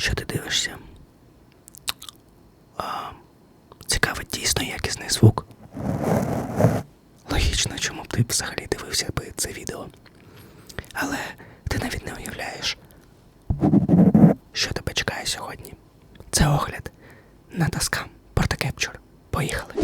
Що ти дивишся? А, цікавий дійсно якісний звук. Логічно, чому б ти взагалі дивився би це відео. Але ти навіть не уявляєш, що тебе чекає сьогодні. Це огляд на Tascam Portacapture. Поїхали.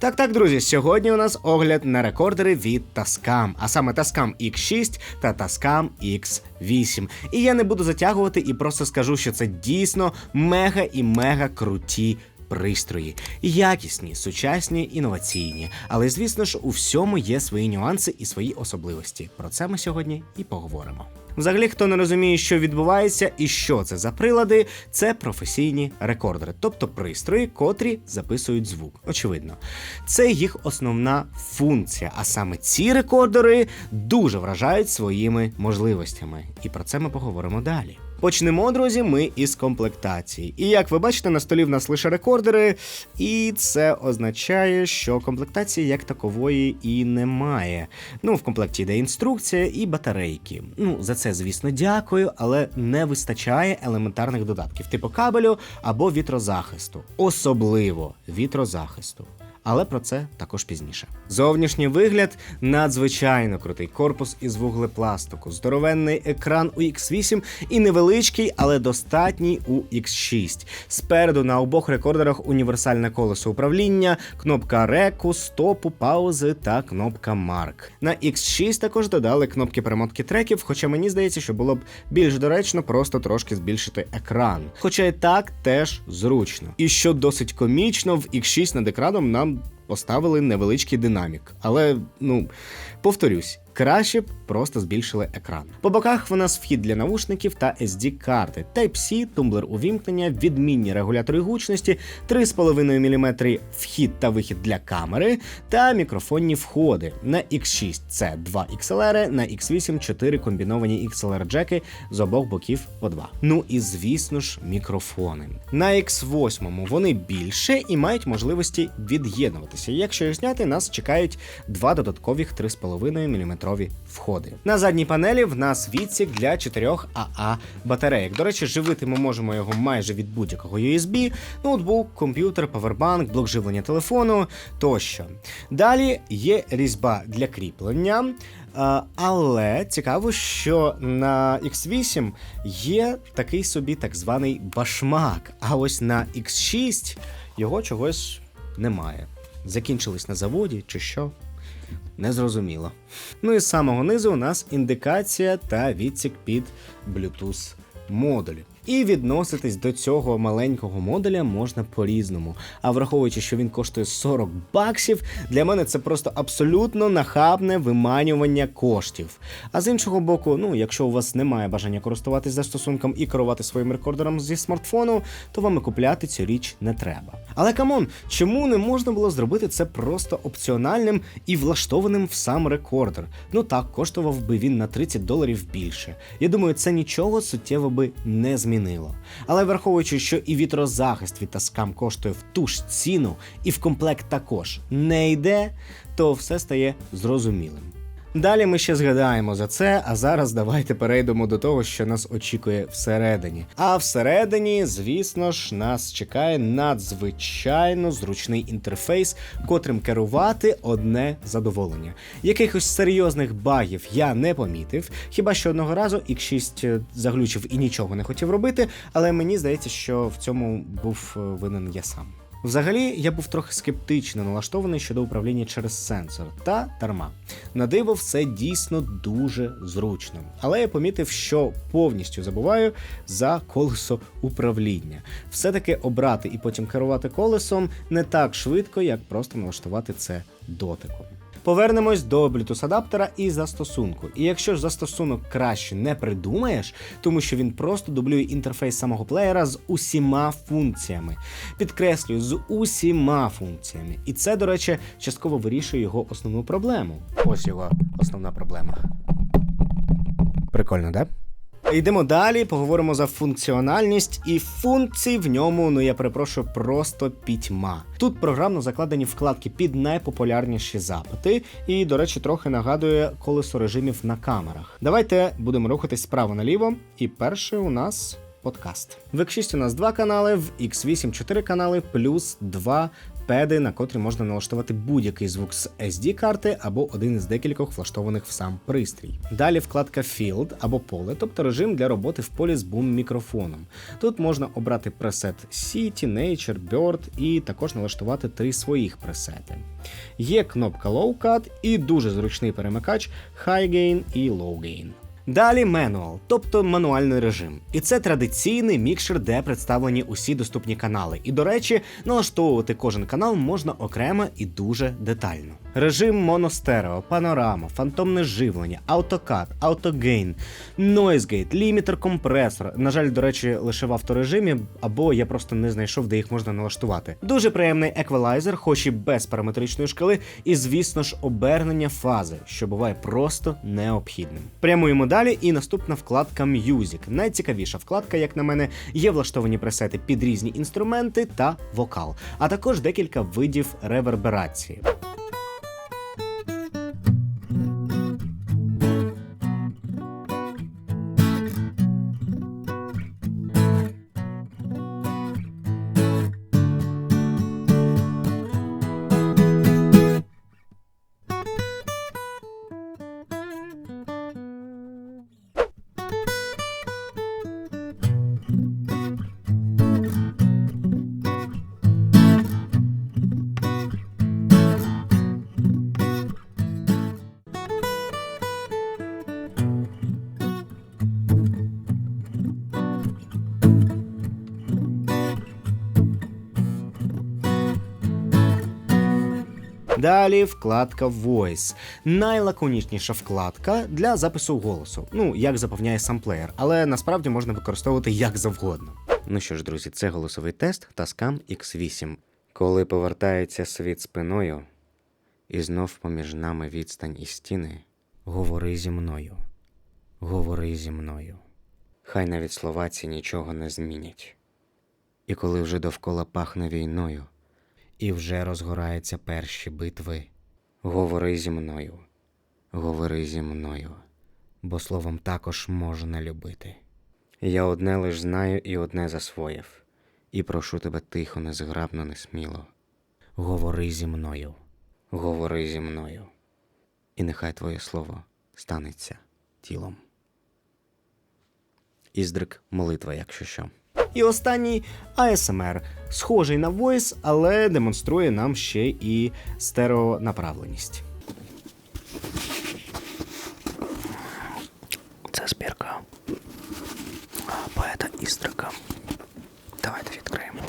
Так, так, друзі, сьогодні у нас огляд на рекордери від Tascam, а саме Tascam X6 та Tascam X8. І я не буду затягувати і просто скажу, що це дійсно мега і мега круті пристрої. Якісні, сучасні, інноваційні. Але звісно ж, у всьому є свої нюанси і свої особливості. Про це ми сьогодні і поговоримо. Взагалі, хто не розуміє, що відбувається і що це за прилади, це професійні рекордери, тобто пристрої, котрі записують звук. Очевидно, це їх основна функція. А саме ці рекордери дуже вражають своїми можливостями. І про це ми поговоримо далі. Почнемо, друзі, ми із комплектації. І як ви бачите, на столі в нас лише рекордери, і це означає, що комплектації як такової і немає. Ну, в комплекті йде інструкція і батарейки. Ну, за це, звісно, дякую, але не вистачає елементарних додатків, типу кабелю або вітрозахисту. Особливо вітрозахисту. Але про це також пізніше. Зовнішній вигляд надзвичайно крутий. Корпус із вуглепластику, здоровенний екран у X8 і невеличкий, але достатній у X6. Спереду на обох рекордерах універсальне колесо управління, кнопка реку, стопу, паузи та кнопка марк. На X6 також додали кнопки перемотки треків, хоча мені здається, що було б більш доречно просто трошки збільшити екран. Хоча і так теж зручно. І що досить комічно, в X6 над екраном нам поставили невеличкий динамік. Але, ну, повторюсь, краще б просто збільшили екран. По боках в нас вхід для навушників та SD-карти, Type-C, тумблер увімкнення, відмінні регулятори гучності, 3,5 мм вхід та вихід для камери та мікрофонні входи. На X6 це 2 XLR, на X8 4 комбіновані XLR джеки з обох боків по 2. Ну і звісно ж, мікрофони. На X8 вони більше і мають можливості від'єднуватися. Якщо їх зняти, нас чекають два додаткових 3,5 мм входи. На задній панелі в нас відсік для 4 АА батареїк. До речі, живити ми можемо його майже від будь-якого USB, ноутбук, комп'ютер, павербанк, блок живлення телефону тощо. Далі є різьба для кріплення. Але цікаво, що на X8 є такий собі так званий башмак. А ось на X6 його чогось немає. Закінчились на заводі чи що? Незрозуміло. Ну і з самого низу у нас індикація та відсік під Bluetooth модуль. І відноситись до цього маленького модуля можна по-різному. А враховуючи, що він коштує 40 баксів, для мене це просто абсолютно нахабне виманювання коштів. А з іншого боку, ну якщо у вас немає бажання користуватись застосунком і керувати своїм рекордером зі смартфону, то вам і купляти цю річ не треба. Але камон, чому не можна було зробити це просто опціональним і влаштованим в сам рекордер? Ну так, коштував би він на 30 доларів більше. Я думаю, це нічого суттєво би не змінило. Але враховуючи, що і вітрозахист від таскам коштує в ту ж ціну, і в комплект також не йде, то все стає зрозумілим. Далі ми ще згадаємо за це, а зараз давайте перейдемо до того, що нас очікує всередині. А всередині, звісно ж, нас чекає надзвичайно зручний інтерфейс, котрим керувати одне задоволення. Якихось серйозних багів я не помітив, хіба що одного разу X6 заглючив і нічого не хотів робити, але мені здається, що в цьому був е, винен я сам. Взагалі, я був трохи скептично налаштований щодо управління через сенсор та дарма. На диво, все дійсно дуже зручно. Але я помітив, що повністю забуваю за колесо управління. Все-таки обрати і потім керувати колесом не так швидко, як просто налаштувати це дотиком. Повернемось до Bluetooth адаптера і застосунку. І якщо ж застосунок краще не придумаєш, тому що він просто дублює інтерфейс самого плеєра з усіма функціями. Підкреслюю, з усіма функціями. І це, до речі, частково вирішує його основну проблему. Ось його основна проблема. Прикольно, да? Йдемо далі, поговоримо за функціональність і функцій в ньому, ну я перепрошую, просто пітьма. Тут програмно закладені вкладки під найпопулярніші запити, і, до речі, трохи нагадує колесо режимів на камерах. Давайте будемо рухатись справа наліво. І перший у нас подкаст. В X6 у нас два канали, в X8 4 канали, плюс два педи, на котрі можна налаштувати будь-який звук з SD-карти або один із декількох влаштованих в сам пристрій. Далі вкладка Field або поле, тобто режим для роботи в полі з бум-мікрофоном. Тут можна обрати пресет City, Nature, Bird і також налаштувати три своїх пресети. Є кнопка Low Cut і дуже зручний перемикач High Gain і Low Gain. Далі Manual, тобто мануальний режим. І це традиційний мікшер, де представлені усі доступні канали. І, до речі, налаштовувати кожен канал можна окремо і дуже детально. Режим моностерео, панорама, фантомне живлення, автокат, автогейн, нойзгейт, лімітер компресор. На жаль, до речі, лише в авторежимі, або я просто не знайшов, де їх можна налаштувати. Дуже приємний еквалайзер, хоч і без параметричної шкали, і, звісно ж, обернення фази, що буває просто необхідним. Прямуємо далі, і наступна вкладка Music. Найцікавіша вкладка, як на мене, є влаштовані пресети під різні інструменти та вокал, а також декілька видів реверберації. Далі вкладка Voice. Найлаконічніша вкладка для запису голосу. Ну, як заповняє сам плеєр, але насправді можна використовувати як завгодно. Ну що ж, друзі, це голосовий тест Tascam X8. Коли повертається світ спиною, і знов поміж нами відстань і стіни, говори зі мною, говори зі мною. Хай навіть слова ці нічого не змінять. І коли вже довкола пахне війною, і вже розгораються перші битви. Говори зі мною, говори зі мною, бо словом також можна любити. Я одне лиш знаю і одне засвоїв, і прошу тебе тихо, незграбно, несміло. Говори зі мною, говори зі мною, і нехай твоє слово станеться тілом. Іздрик молитва, якщо що. І останній ASMR, схожий на Voice, але демонструє нам ще і стереонаправленість. Це збірка поета Істрика. Давайте відкриємо.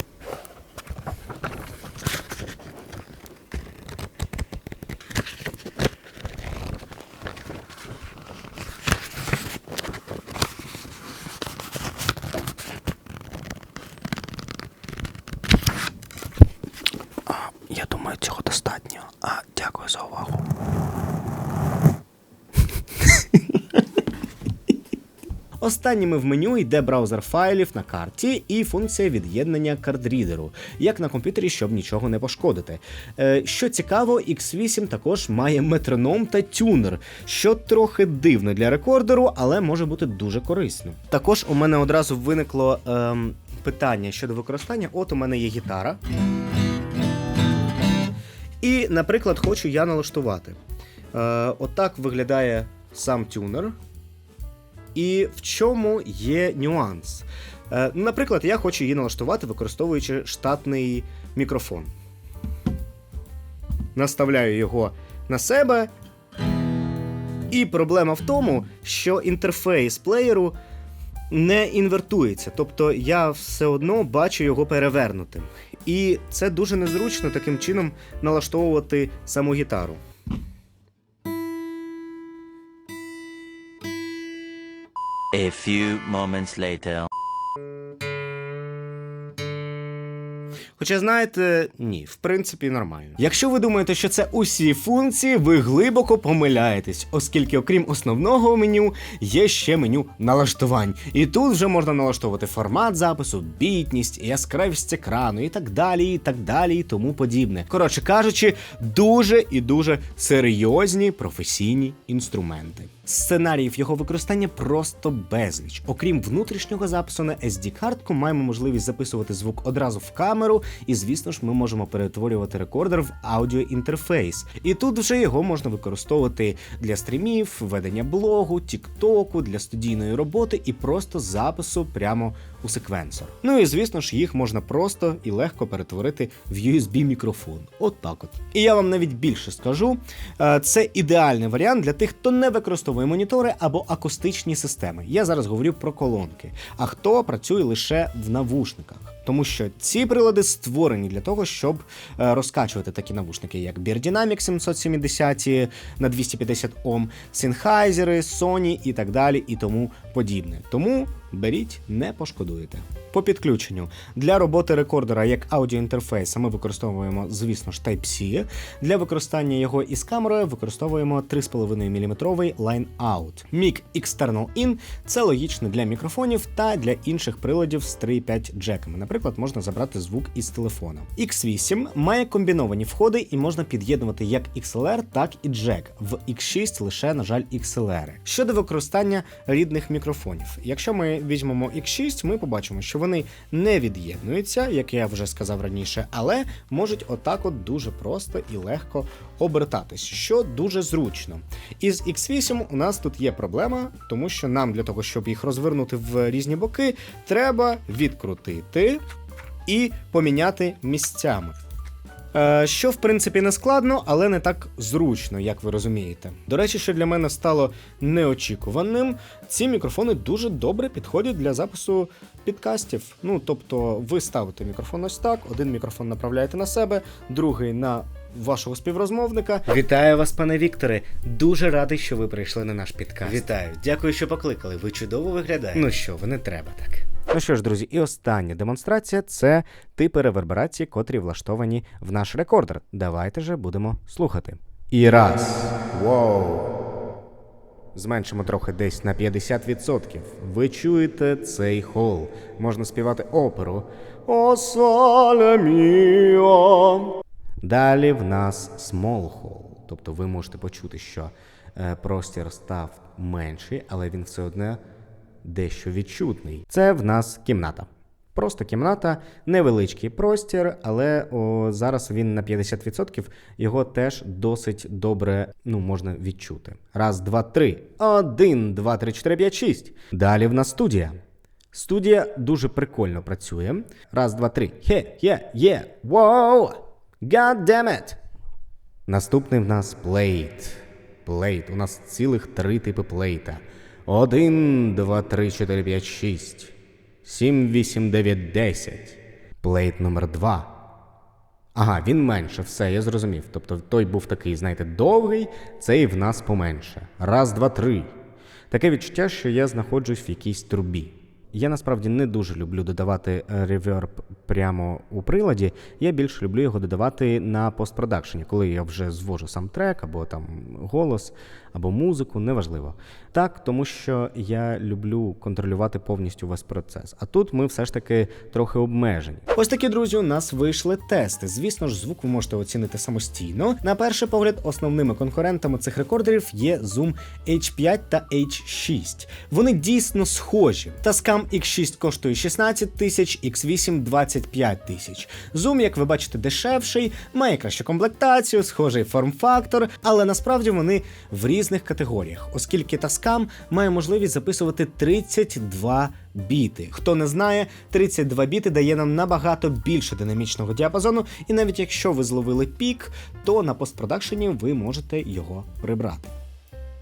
Я думаю, цього достатньо. А дякую за увагу. Останніми в меню йде браузер файлів на карті і функція від'єднання кардрідеру, як на комп'ютері, щоб нічого не пошкодити. Е, що цікаво, X8 також має метроном та тюнер, що трохи дивно для рекордеру, але може бути дуже корисно. Також у мене одразу виникло ем, питання щодо використання. От у мене є гітара. І, наприклад, хочу я налаштувати. Е, отак виглядає сам тюнер. І в чому є нюанс? Е, наприклад, я хочу її налаштувати, використовуючи штатний мікрофон. Наставляю його на себе. І проблема в тому, що інтерфейс плеєру не інвертується. Тобто я все одно бачу його перевернутим. І це дуже незручно таким чином налаштовувати саму гітару. A few moments later. Хоча, знаєте, ні, в принципі, нормально. Якщо ви думаєте, що це усі функції, ви глибоко помиляєтесь, оскільки, окрім основного меню, є ще меню налаштувань. І тут вже можна налаштовувати формат запису, бітність, яскравість екрану і так далі, і так далі, і тому подібне. Коротше кажучи, дуже і дуже серйозні професійні інструменти. Сценаріїв його використання просто безліч. Окрім внутрішнього запису на SD-картку, маємо можливість записувати звук одразу в камеру, і звісно ж, ми можемо перетворювати рекордер в аудіоінтерфейс. І тут вже його можна використовувати для стрімів, ведення блогу, тіктоку, для студійної роботи і просто запису прямо у секвенсор. Ну і звісно ж, їх можна просто і легко перетворити в USB мікрофон. От так от. І я вам навіть більше скажу, е, це ідеальний варіант для тих, хто не використовує монітори або акустичні системи. Я зараз говорю про колонки, а хто працює лише в навушниках. Тому що ці прилади створені для того, щоб е, розкачувати такі навушники, як Birdynamic 770 на 250 Ом, Sennheiser, Sony і так далі, і тому подібне. Тому беріть, не пошкодуєте. По підключенню для роботи рекордера як аудіоінтерфейса ми використовуємо, звісно ж, Type-C. Для використання його із камерою використовуємо 3,5 мм Line Out. Mic External In це логічно для мікрофонів та для інших приладів з 3,5 джеками. Наприклад, можна забрати звук із телефона. X8 має комбіновані входи і можна під'єднувати як XLR, так і джек. В X6 лише, на жаль, XLR. Щодо використання рідних мікрофонів, якщо ми візьмемо X6, ми побачимо, що вони не від'єднуються, як я вже сказав раніше, але можуть отак от дуже просто і легко обертатись, що дуже зручно. Із X8 у нас тут є проблема, тому що нам для того, щоб їх розвернути в різні боки, треба відкрутити і поміняти місцями. Е, Що в принципі не складно, але не так зручно, як ви розумієте. До речі, що для мене стало неочікуваним, ці мікрофони дуже добре підходять для запису підкастів. Ну тобто, ви ставите мікрофон ось так, один мікрофон направляєте на себе, другий на вашого співрозмовника. Вітаю вас, пане Вікторе. Дуже радий, що ви прийшли на наш підкаст. Вітаю, дякую, що покликали. Ви чудово виглядаєте. Ну що, ви не треба так. Ну що ж, друзі, і остання демонстрація це типи реверберації, котрі влаштовані в наш рекордер. Давайте же будемо слухати. І раз. Воу. Зменшимо трохи десь на 50%. Ви чуєте цей хол. Можна співати оперу. О соле міо. Далі в нас small hall. Тобто ви можете почути, що е, простір став менший, але він все одно дещо відчутний. Це в нас кімната. Просто кімната, невеличкий простір, але о, зараз він на 50%, його теж досить добре ну, можна відчути. Раз, два, три. Один, два, три, чотири, п'ять, шість. Далі в нас студія. Студія дуже прикольно працює. Раз, два, три. Хе, є, є. Воу! God damn it! Наступний в нас плейт. Плейт. У нас цілих три типи плейта. Один, два, три, чотири, п'ять, шість. Сім, вісім, дев'ять, десять. Плейт номер два. Ага, він менше, все, я зрозумів. Тобто той був такий, знаєте, довгий, цей в нас поменше. Раз, два, три. Таке відчуття, що я знаходжусь в якійсь трубі. Я насправді не дуже люблю додавати реверб прямо у приладі. Я більше люблю його додавати на постпродакшені, коли я вже звожу сам трек, або там голос, або музику, неважливо. Так, тому що я люблю контролювати повністю весь процес. А тут ми все ж таки трохи обмежені. Ось такі друзі, у нас вийшли тести. Звісно ж, звук ви можете оцінити самостійно. На перший погляд, основними конкурентами цих рекордерів є Zoom H5 та H6. Вони дійсно схожі. Tascam X6 коштує 16 тисяч, X8 25 тисяч. Zoom, як ви бачите, дешевший, має кращу комплектацію, схожий форм-фактор, але насправді вони в різних категоріях, оскільки Tascam має можливість записувати 32 біти. Хто не знає, 32 біти дає нам набагато більше динамічного діапазону, і навіть якщо ви зловили пік, то на постпродакшені ви можете його прибрати.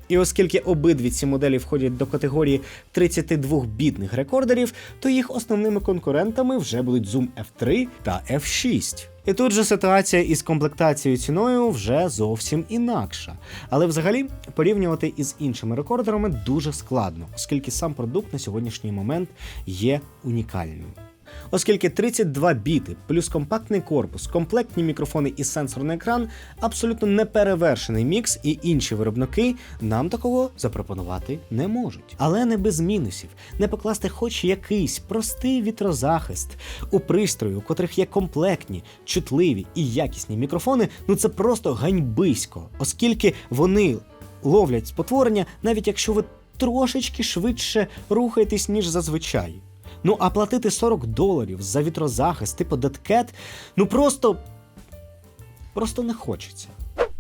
І оскільки обидві ці моделі входять до категорії 32-бітних рекордерів, то їх основними конкурентами вже будуть Zoom F3 та F6. І тут же ситуація із комплектацією ціною вже зовсім інакша. Але взагалі порівнювати із іншими рекордерами дуже складно, оскільки сам продукт на сьогоднішній момент є унікальним. Оскільки 32 біти плюс компактний корпус, комплектні мікрофони і сенсорний екран абсолютно неперевершений мікс, і інші виробники нам такого запропонувати не можуть. Але не без мінусів, не покласти хоч якийсь простий вітрозахист у пристрої, у котрих є комплектні, чутливі і якісні мікрофони, ну це просто ганьбисько, оскільки вони ловлять спотворення, навіть якщо ви трошечки швидше рухаєтесь, ніж зазвичай. Ну а платити 40 доларів за вітрозахист, типу деткет, ну просто. просто не хочеться.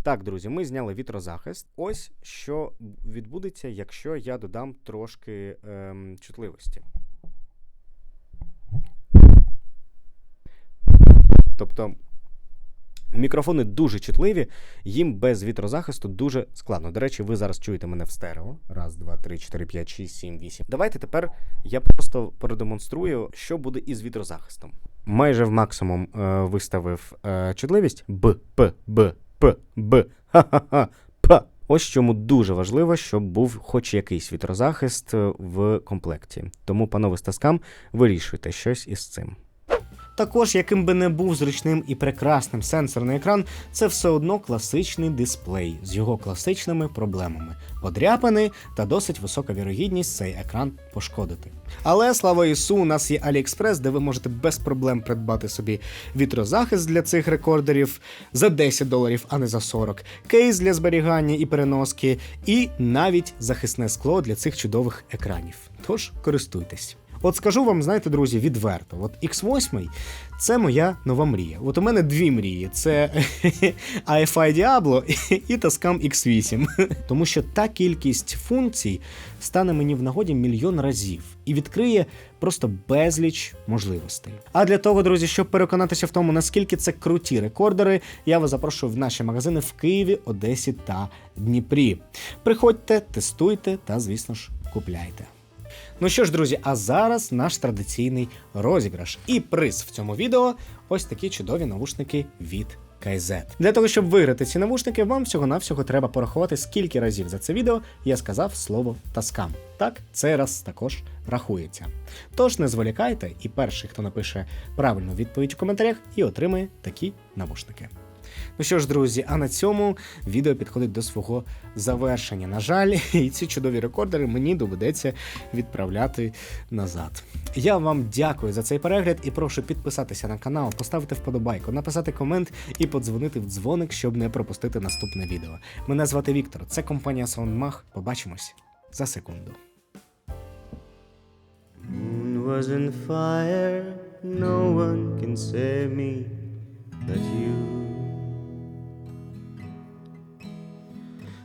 Так, друзі, ми зняли вітрозахист. Ось що відбудеться, якщо я додам трошки ем, чутливості. Тобто мікрофони дуже чутливі, їм без вітрозахисту дуже складно. До речі, ви зараз чуєте мене в стерео. Раз, два, три, чотири, п'ять, шість, сім, вісім. Давайте тепер я просто продемонструю, що буде із вітрозахистом. Майже в максимум е, виставив е, чутливість Б, П, Б, П, Б, ха-ха-ха, П. Ось чому дуже важливо, щоб був хоч якийсь вітрозахист е, в комплекті. Тому, панове з таскам, вирішуйте щось із цим. Також, яким би не був зручним і прекрасним сенсорний екран, це все одно класичний дисплей з його класичними проблемами. Подряпаний та досить висока вірогідність цей екран пошкодити. Але слава Ісу, у нас є AliExpress, де ви можете без проблем придбати собі вітрозахист для цих рекордерів за 10 доларів, а не за 40, кейс для зберігання і переноски, і навіть захисне скло для цих чудових екранів. Тож користуйтесь. От скажу вам, знаєте, друзі, відверто. От X8 це моя нова мрія. От у мене дві мрії: це AFI Diablo і Tascam X8. Тому що та кількість функцій стане мені в нагоді мільйон разів і відкриє просто безліч можливостей. А для того, друзі, щоб переконатися в тому, наскільки це круті рекордери, я вас запрошую в наші магазини в Києві, Одесі та Дніпрі. Приходьте, тестуйте та, звісно ж, купляйте. Ну що ж, друзі, а зараз наш традиційний розіграш. І приз в цьому відео ось такі чудові навушники від KZ. Для того, щоб виграти ці навушники, вам всього-навсього треба порахувати, скільки разів за це відео я сказав слово таскам. Так, цей раз також рахується. Тож не зволікайте, і перший, хто напише правильну відповідь у коментарях, і отримає такі навушники. Ну що ж, друзі, а на цьому відео підходить до свого завершення. На жаль, і ці чудові рекордери мені доведеться відправляти назад. Я вам дякую за цей перегляд і прошу підписатися на канал, поставити вподобайку, написати комент і подзвонити в дзвоник, щоб не пропустити наступне відео. Мене звати Віктор, це компанія SoundMag. Побачимось за секунду. Moon was on fire, no one can save me but you.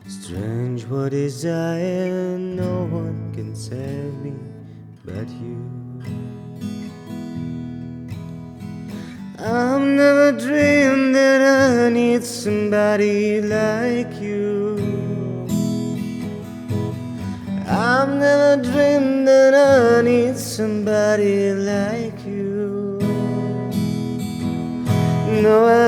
Strange what desire, no one can save me but you. I've never dreamed that I need somebody like you. I've never dreamed that I need somebody like you. No, I